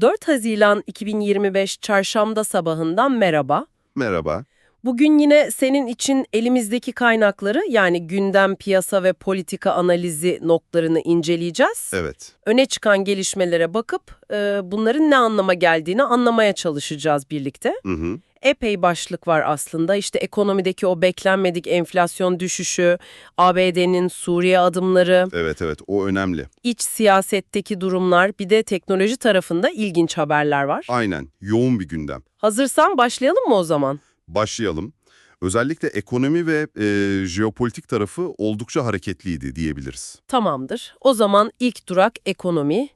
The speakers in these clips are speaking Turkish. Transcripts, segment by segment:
4 Haziran 2025 Çarşamba sabahından merhaba. Merhaba. Bugün yine senin için elimizdeki kaynakları yani gündem, piyasa ve politika analizi notlarını inceleyeceğiz. Evet. Öne çıkan gelişmelere bakıp e, bunların ne anlama geldiğini anlamaya çalışacağız birlikte. Hı hı. Epey başlık var aslında. İşte ekonomideki o beklenmedik enflasyon düşüşü, ABD'nin Suriye adımları, Evet evet o önemli. iç siyasetteki durumlar, bir de teknoloji tarafında ilginç haberler var. Aynen. Yoğun bir gündem. Hazırsan başlayalım mı o zaman? Başlayalım. Özellikle ekonomi ve e, jeopolitik tarafı oldukça hareketliydi diyebiliriz. Tamamdır. O zaman ilk durak ekonomi.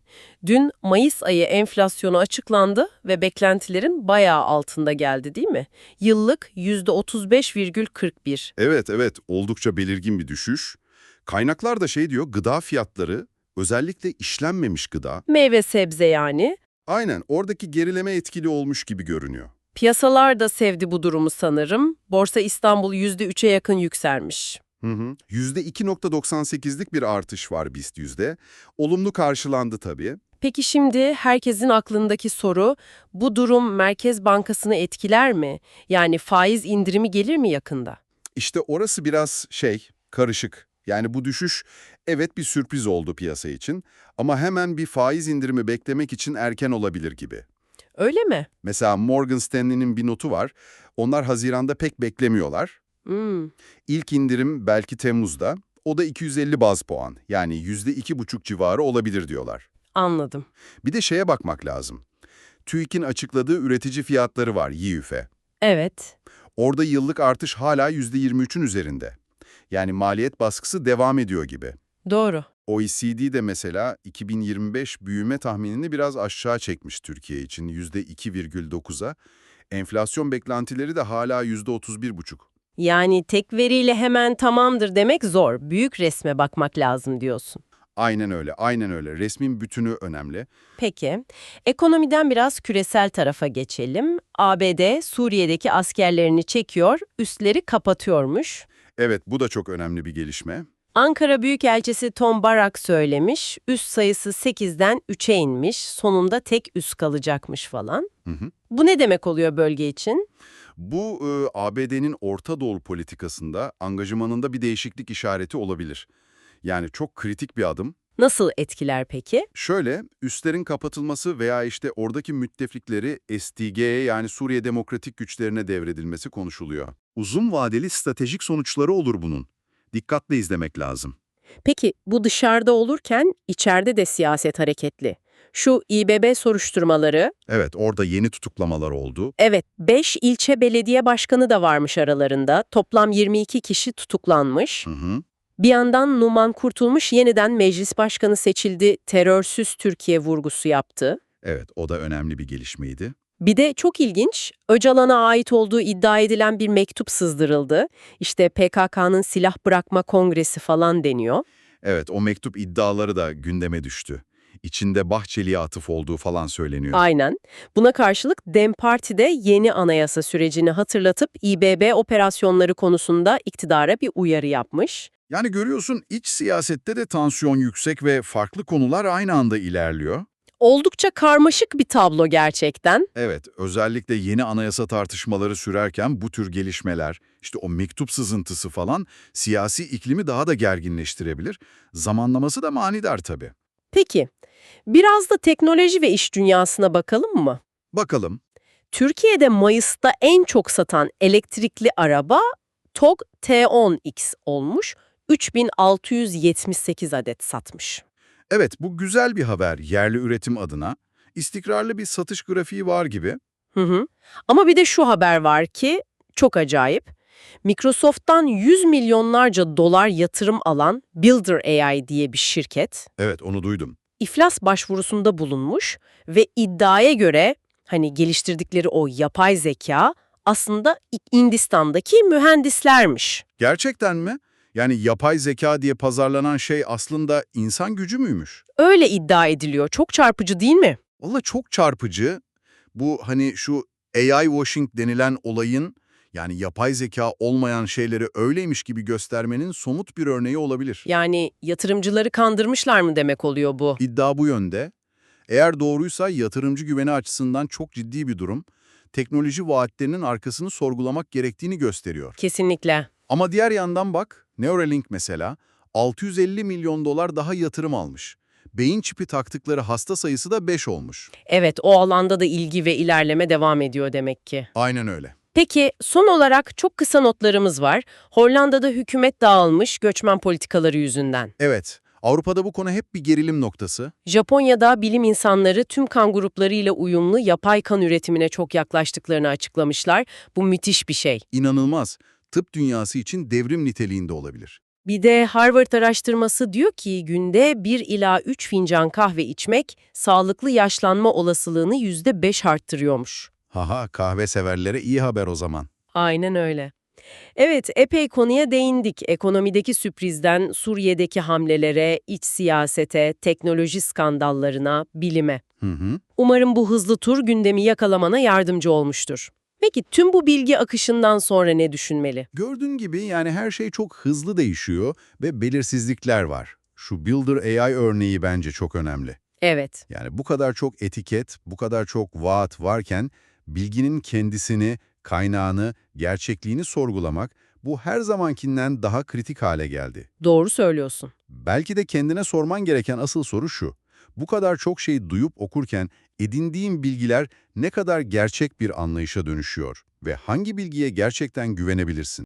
Dün Mayıs ayı enflasyonu açıklandı ve beklentilerin bayağı altında geldi değil mi? Yıllık %35,41. Evet evet oldukça belirgin bir düşüş. Kaynaklar da şey diyor gıda fiyatları özellikle işlenmemiş gıda. Meyve sebze yani. Aynen oradaki gerileme etkili olmuş gibi görünüyor. Piyasalar da sevdi bu durumu sanırım. Borsa İstanbul %3'e yakın yükselmiş. Hı hı. %2.98'lik bir artış var BIST yüzde. Olumlu karşılandı tabii. Peki şimdi herkesin aklındaki soru, bu durum Merkez Bankası'nı etkiler mi? Yani faiz indirimi gelir mi yakında? İşte orası biraz şey, karışık. Yani bu düşüş evet bir sürpriz oldu piyasa için ama hemen bir faiz indirimi beklemek için erken olabilir gibi. Öyle mi? Mesela Morgan Stanley'nin bir notu var. Onlar Haziran'da pek beklemiyorlar. Hmm. İlk indirim belki Temmuz'da. O da 250 baz puan. Yani %2,5 civarı olabilir diyorlar. Anladım. Bir de şeye bakmak lazım. TÜİK'in açıkladığı üretici fiyatları var YİÜF'e. Evet. Orada yıllık artış hala %23'ün üzerinde. Yani maliyet baskısı devam ediyor gibi. Doğru. OECD de mesela 2025 büyüme tahminini biraz aşağı çekmiş Türkiye için %2,9'a. Enflasyon beklentileri de hala %31,5. Yani tek veriyle hemen tamamdır demek zor. Büyük resme bakmak lazım diyorsun. Aynen öyle, aynen öyle. Resmin bütünü önemli. Peki, ekonomiden biraz küresel tarafa geçelim. ABD Suriye'deki askerlerini çekiyor, üstleri kapatıyormuş. Evet, bu da çok önemli bir gelişme. Ankara Büyükelçisi Tom Barak söylemiş, üst sayısı 8'den 3'e inmiş, sonunda tek üst kalacakmış falan. Hı hı. Bu ne demek oluyor bölge için? Bu e, ABD'nin Orta Doğu politikasında angajmanında bir değişiklik işareti olabilir. Yani çok kritik bir adım. Nasıl etkiler peki? Şöyle, üslerin kapatılması veya işte oradaki müttefikleri SDG'ye yani Suriye Demokratik Güçlerine devredilmesi konuşuluyor. Uzun vadeli stratejik sonuçları olur bunun. Dikkatle izlemek lazım. Peki bu dışarıda olurken içeride de siyaset hareketli. Şu İBB soruşturmaları, Evet, orada yeni tutuklamalar oldu. evet 5 ilçe belediye başkanı da varmış aralarında. Toplam 22 kişi tutuklanmış. Hı hı. Bir yandan Numan Kurtulmuş yeniden meclis başkanı seçildi, terörsüz Türkiye vurgusu yaptı. Evet, o da önemli bir gelişmeydi. Bir de çok ilginç, Öcalan'a ait olduğu iddia edilen bir mektup sızdırıldı. İşte PKK'nın silah bırakma kongresi falan deniyor. Evet, o mektup iddiaları da gündeme düştü. İçinde Bahçeli'ye atıf olduğu falan söyleniyor. Aynen. Buna karşılık DEM Parti de yeni anayasa sürecini hatırlatıp İBB operasyonları konusunda iktidara bir uyarı yapmış. Yani görüyorsun iç siyasette de tansiyon yüksek ve farklı konular aynı anda ilerliyor. Oldukça karmaşık bir tablo gerçekten. Evet, özellikle yeni anayasa tartışmaları sürerken bu tür gelişmeler, işte o mektup sızıntısı falan siyasi iklimi daha da gerginleştirebilir. Zamanlaması da manidar tabii. Peki, biraz da teknoloji ve iş dünyasına bakalım mı? Bakalım. Türkiye'de Mayıs'ta en çok satan elektrikli araba TOG T10X olmuş, 3678 adet satmış. Evet, bu güzel bir haber yerli üretim adına. İstikrarlı bir satış grafiği var gibi. Hı hı. Ama bir de şu haber var ki çok acayip. Microsoft'tan 100 milyonlarca dolar yatırım alan Builder AI diye bir şirket Evet, onu duydum. iflas başvurusunda bulunmuş ve iddiaya göre hani geliştirdikleri o yapay zeka aslında Hindistan'daki mühendislermiş. Gerçekten mi? Yani yapay zeka diye pazarlanan şey aslında insan gücü müymüş? Öyle iddia ediliyor. Çok çarpıcı değil mi? Valla çok çarpıcı. Bu hani şu AI washing denilen olayın yani yapay zeka olmayan şeyleri öyleymiş gibi göstermenin somut bir örneği olabilir. Yani yatırımcıları kandırmışlar mı demek oluyor bu? İddia bu yönde. Eğer doğruysa yatırımcı güveni açısından çok ciddi bir durum. Teknoloji vaatlerinin arkasını sorgulamak gerektiğini gösteriyor. Kesinlikle. Ama diğer yandan bak, Neuralink mesela 650 milyon dolar daha yatırım almış. Beyin çipi taktıkları hasta sayısı da 5 olmuş. Evet, o alanda da ilgi ve ilerleme devam ediyor demek ki. Aynen öyle. Peki son olarak çok kısa notlarımız var. Hollanda'da hükümet dağılmış göçmen politikaları yüzünden. Evet, Avrupa'da bu konu hep bir gerilim noktası. Japonya'da bilim insanları tüm kan gruplarıyla uyumlu yapay kan üretimine çok yaklaştıklarını açıklamışlar. Bu müthiş bir şey. İnanılmaz. Tıp dünyası için devrim niteliğinde olabilir. Bir de Harvard araştırması diyor ki günde 1 ila 3 fincan kahve içmek sağlıklı yaşlanma olasılığını %5 arttırıyormuş. Haha, kahve severlere iyi haber o zaman. Aynen öyle. Evet, epey konuya değindik. Ekonomideki sürprizden Suriye'deki hamlelere, iç siyasete, teknoloji skandallarına, bilime. Hı hı. Umarım bu hızlı tur gündemi yakalamana yardımcı olmuştur. Peki tüm bu bilgi akışından sonra ne düşünmeli? Gördüğün gibi yani her şey çok hızlı değişiyor ve belirsizlikler var. Şu Builder AI örneği bence çok önemli. Evet, Yani bu kadar çok etiket, bu kadar çok vaat varken bilginin kendisini, kaynağını, gerçekliğini sorgulamak bu her zamankinden daha kritik hale geldi. doğru söylüyorsun. Belki de kendine sorman gereken asıl soru şu. Bu kadar çok şey duyup okurken edindiğin bilgiler ne kadar gerçek bir anlayışa dönüşüyor ve hangi bilgiye gerçekten güvenebilirsin?